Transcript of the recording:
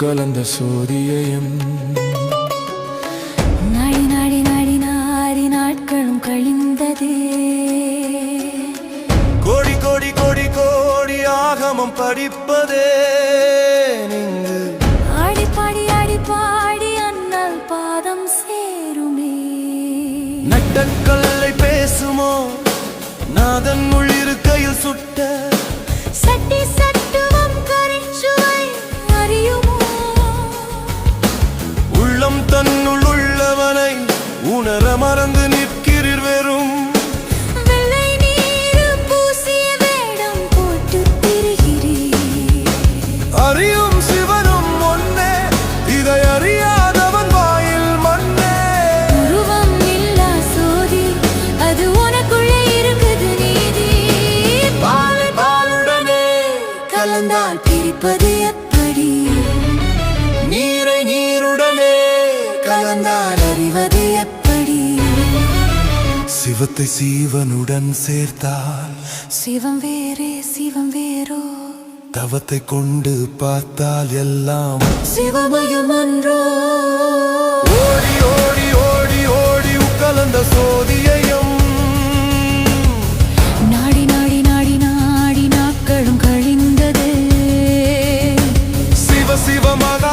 உட்கலந்த சோதியையும் நாடி நாடி நாடி நாடி நாட்களும் கழிந்ததே. கோடி கோடி கோடி கோடி ஆகமம் படிப்பதே நீங்கு ஆடி பாடி ஆடி பாடி அண்ணல் பாதம் சேருமே. நட்டக்கல்லை பேசுமோ? நாதன் உள்ளிருக்கையில் தன்னுள் உள்ளவனை உணர மறந்து நிற்கிறீர் வெறும். நீர் அறியும் சிவனும் ஒன்னே இதை அறியாதவன் வாயில் மண்ணே உருவம் இல்லா சோதி அது உனக்குள்ளே இருக்குது நீதி. பால் பாலுடனே கலந்தால் பிரிப்பது எப்படி? நீரை நீருடனே அடைவது எப்படி? சிவத்தை சீவனுடன் சேர்த்தால் சிவம் வேறே சிவம் வேறோ? தவத்தை கொண்டு பார்த்தால் எல்லாம் சிவமயம் ஒன்றோ ஓடி ஓடி ஓடி ஓடி உக்கலந்த சோதியையும் நாடி நாடி நாடி நாடி நாட்களும் சிவ சிவமாக